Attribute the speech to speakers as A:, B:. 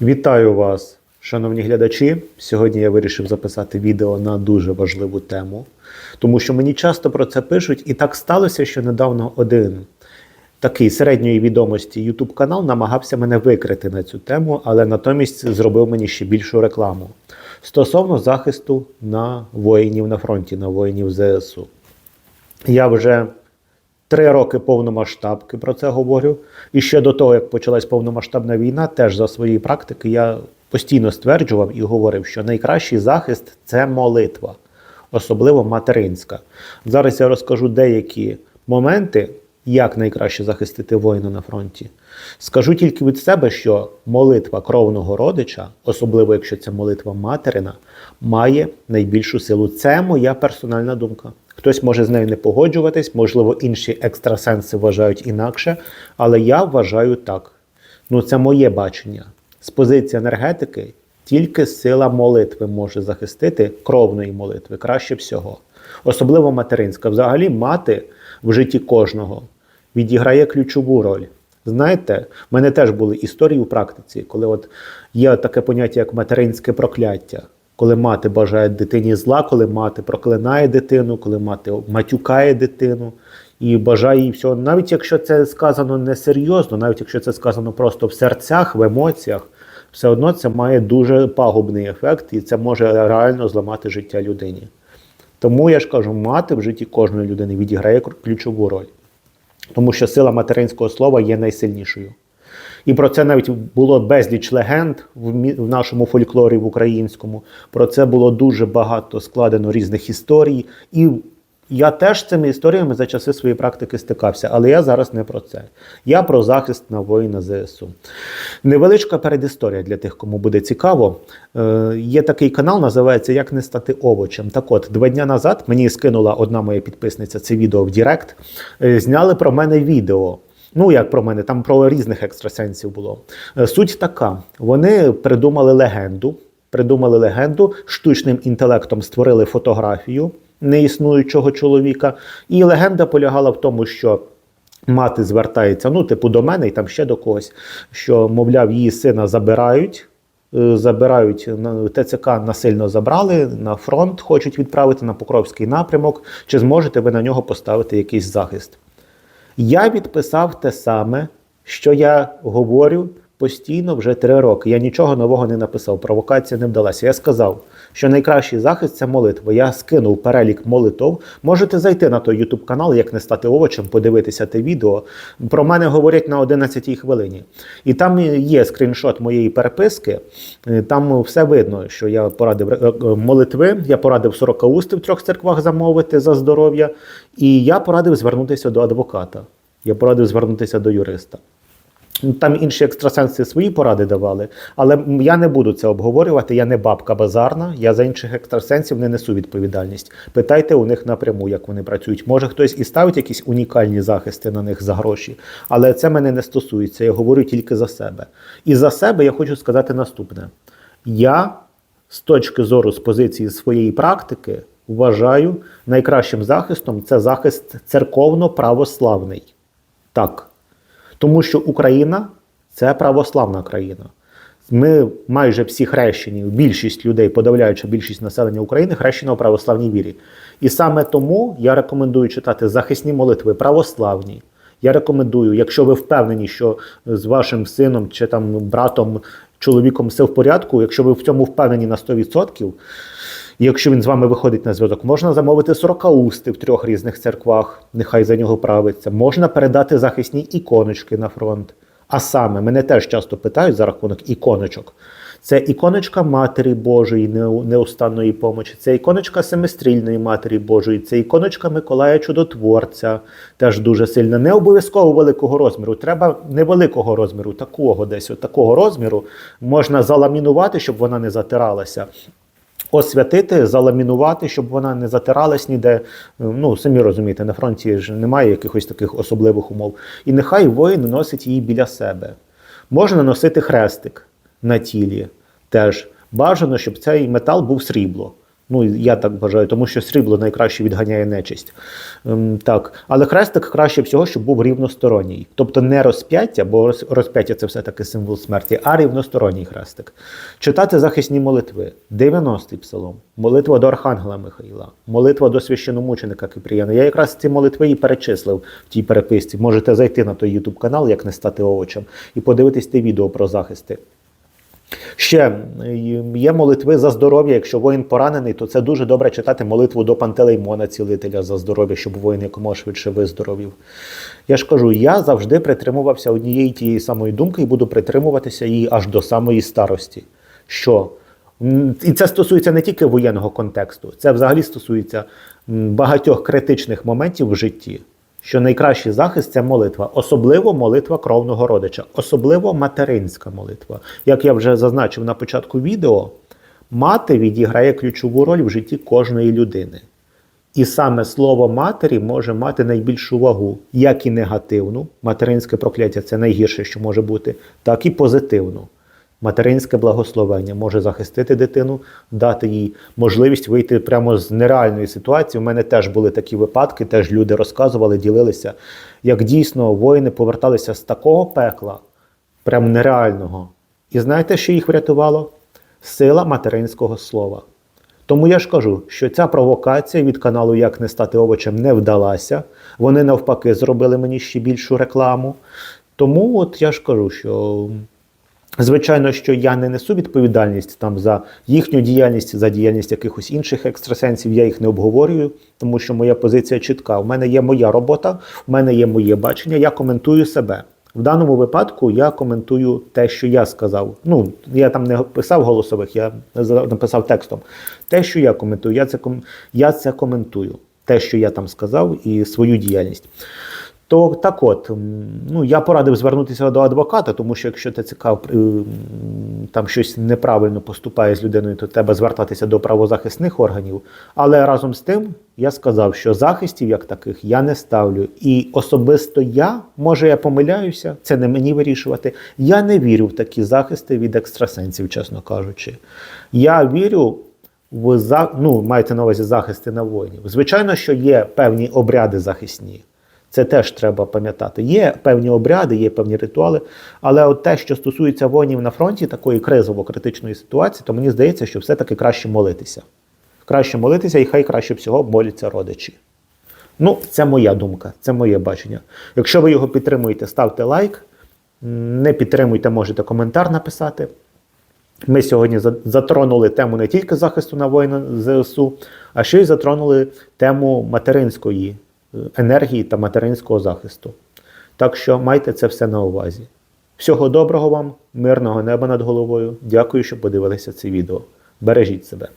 A: Вітаю вас, шановні глядачі. Сьогодні я вирішив записати відео на дуже важливу тему, тому що мені часто про це пишуть, і так сталося, що недавно один такий середньої відомості YouTube канал намагався мене викрити на цю тему, але натомість зробив мені ще більшу рекламу стосовно захисту на воїнів на фронті, на воїнів ЗСУ. Я вже три роки повномасштабки про це говорю. І ще до того, як почалась повномасштабна війна, теж за свої практики я постійно стверджував і говорив, що найкращий захист це молитва, особливо материнська. Зараз я розкажу деякі моменти, як найкраще захистити воїна на фронті. Скажу тільки від себе, що молитва кровного родича, особливо якщо це молитва материна, має найбільшу силу. Це моя персональна думка. Хтось може з нею не погоджуватись, можливо, інші екстрасенси вважають інакше, але я вважаю так. Ну, це моє бачення. З позиції енергетики тільки сила молитви може захистити кровної молитви краще всього. Особливо материнська. Взагалі, мати в житті кожного відіграє ключову роль. Знаєте, в мене теж були історії у практиці, коли от є таке поняття, як материнське прокляття. Коли мати бажає дитині зла, коли мати проклинає дитину, коли мати матюкає дитину і бажає їй всього, навіть якщо це сказано несерйозно, навіть якщо це сказано просто в серцях, в емоціях, все одно це має дуже пагубний ефект, і це може реально зламати життя людині. Тому я ж кажу, мати в житті кожної людини відіграє ключову роль, тому що сила материнського слова є найсильнішою. І про це навіть було безліч легенд в, нашому фольклорі в українському. Про це було дуже багато складено різних історій. І я теж цими історіями за часи своєї практики стикався, але я зараз не про це. Я про захист на воїна ЗСУ. Невеличка передісторія для тих, кому буде цікаво. Е, є такий канал, називається Як не стати овочем. Так от, два дня назад мені скинула одна моя підписниця це відео в Дірект. Е, зняли про мене відео. Ну, як про мене, там про різних екстрасенсів було. Е, Суть така: вони придумали легенду, придумали легенду, штучним інтелектом створили фотографію неіснуючого чоловіка. І легенда полягала в тому, що. Мати звертається, ну, типу, до мене і там ще до когось, що, мовляв, її сина забирають, е, забирають ТЦК насильно забрали на фронт, хочуть відправити на Покровський напрямок. Чи зможете ви на нього поставити якийсь захист? Я відписав те саме, що я говорю постійно вже три роки. Я нічого нового не написав, провокація не вдалася. Я сказав, що найкращий захист це молитва. Я скинув перелік молитв. Можете зайти на той YouTube канал, як не стати овочем, подивитися те відео. Про мене говорять на 11-й хвилині. І там є скріншот моєї переписки. Е, Там все видно, що я порадив е, е, молитви, я порадив 40 усти в трьох церквах замовити за здоров'я, і я порадив звернутися до адвоката. Я порадив звернутися до юриста. Там інші екстрасенси свої поради давали, але я не буду це обговорювати. Я не бабка базарна, я за інших екстрасенсів не несу відповідальність. Питайте у них напряму, як вони працюють. Може, хтось і ставить якісь унікальні захисти на них за гроші, але це мене не стосується. Я говорю тільки за себе. І за себе я хочу сказати наступне: я з точки зору з позиції своєї практики вважаю найкращим захистом це захист церковно-православний. Так. Тому що Україна це православна країна. Ми майже всі хрещені, більшість людей, подавляюча більшість населення України, хрещена у православній вірі. І саме тому я рекомендую читати захисні молитви православні. Я рекомендую, якщо ви впевнені, що з вашим сином чи там братом, чоловіком все в порядку, якщо ви в цьому впевнені на 100%, і якщо він з вами виходить на зв'язок, можна замовити 40 усти в трьох різних церквах, нехай за нього правиться. Можна передати захисні іконочки на фронт. А саме, мене теж часто питають за рахунок іконочок. Це іконочка Матері Божої неустанної помочі, це іконочка Семистрільної Матері Божої, це іконочка Миколая Чудотворця, теж дуже сильна. Не обов'язково великого розміру. Треба невеликого розміру, такого десь, от такого розміру можна заламінувати, щоб вона не затиралася освятити, заламінувати, щоб вона не затиралась ніде. Ну, самі розумієте, на фронті ж немає якихось таких особливих умов. І нехай воїн носить її біля себе. Можна носити хрестик на тілі теж. Бажано, щоб цей метал був срібло. Ну, я так вважаю, тому що срібло найкраще відганяє нечисть. Ем, так. Але хрестик краще всього, щоб був рівносторонній. Тобто не розп'яття, бо розп'яття це все-таки символ смерті, а рівносторонній хрестик. Читати захисні молитви. 90-й псалом, молитва до Архангела Михаїла, молитва до священомученика Кипріяна. Я якраз ці молитви і перечислив в тій переписці. Можете зайти на той YouTube канал, як не стати овочем, і подивитись те відео про захисти. Ще е, є молитви за здоров'я. Якщо воїн поранений, то це дуже добре читати молитву до Пантелеймона, цілителя за здоров'я, щоб воїн якомога швидше виздоровів. Я ж кажу, я завжди притримувався однієї тієї самої думки і буду притримуватися її аж до самої старості. Що і це стосується не тільки воєнного контексту, це взагалі стосується багатьох критичних моментів в житті. Що найкращий захист це молитва, особливо молитва кровного родича, особливо материнська молитва. Як я вже зазначив на початку відео, мати відіграє ключову роль в житті кожної людини. І саме слово матері може мати найбільшу вагу, як і негативну, материнське прокляття це найгірше, що може бути, так і позитивну. Материнське благословення може захистити дитину, дати їй можливість вийти прямо з нереальної ситуації. У мене теж були такі випадки, теж люди розказували, ділилися, як дійсно воїни поверталися з такого пекла, прям нереального. І знаєте, що їх врятувало? Сила материнського слова. Тому я ж кажу, що ця провокація від каналу Як не стати овочем не вдалася. Вони навпаки зробили мені ще більшу рекламу. Тому от я ж кажу, що звичайно, що я не несу відповідальність там за їхню діяльність, за діяльність якихось інших екстрасенсів. Я їх не обговорюю, тому що моя позиція чітка. У мене є моя робота, у мене є моє бачення. Я коментую себе. В даному випадку я коментую те, що я сказав. Ну, я там не писав голосових, я написав текстом. Те, що я коментую, я це, я це коментую. Те, що я там сказав, і свою діяльність. То так от, ну я порадив звернутися до адвоката, тому що якщо ТЦК м, там щось неправильно поступає з людиною, то треба звертатися до правозахисних органів. Але разом з тим я сказав, що захистів як таких я не ставлю. І особисто я, може, я помиляюся, це не мені вирішувати. Я не вірю в такі захисти від екстрасенсів, чесно кажучи. Я вірю в ну, маєте на увазі захисти на воїнів. Звичайно, що є певні обряди захисні. Це теж треба пам'ятати. Є певні обряди, є певні ритуали, але от те, що стосується воїнів на фронті, такої кризово-критичної ситуації, то мені здається, що все-таки краще молитися. Краще молитися, і хай краще всього моляться родичі. Ну, це моя думка, це моє бачення. Якщо ви його підтримуєте, ставте лайк. Не підтримуйте, можете коментар написати. Ми сьогодні затронули тему не тільки захисту на воїна ЗСУ, а ще й затронули тему материнської енергії та материнського захисту. Так що майте це все на увазі. Всього доброго вам, мирного неба над головою. Дякую, що подивилися це відео. Бережіть себе.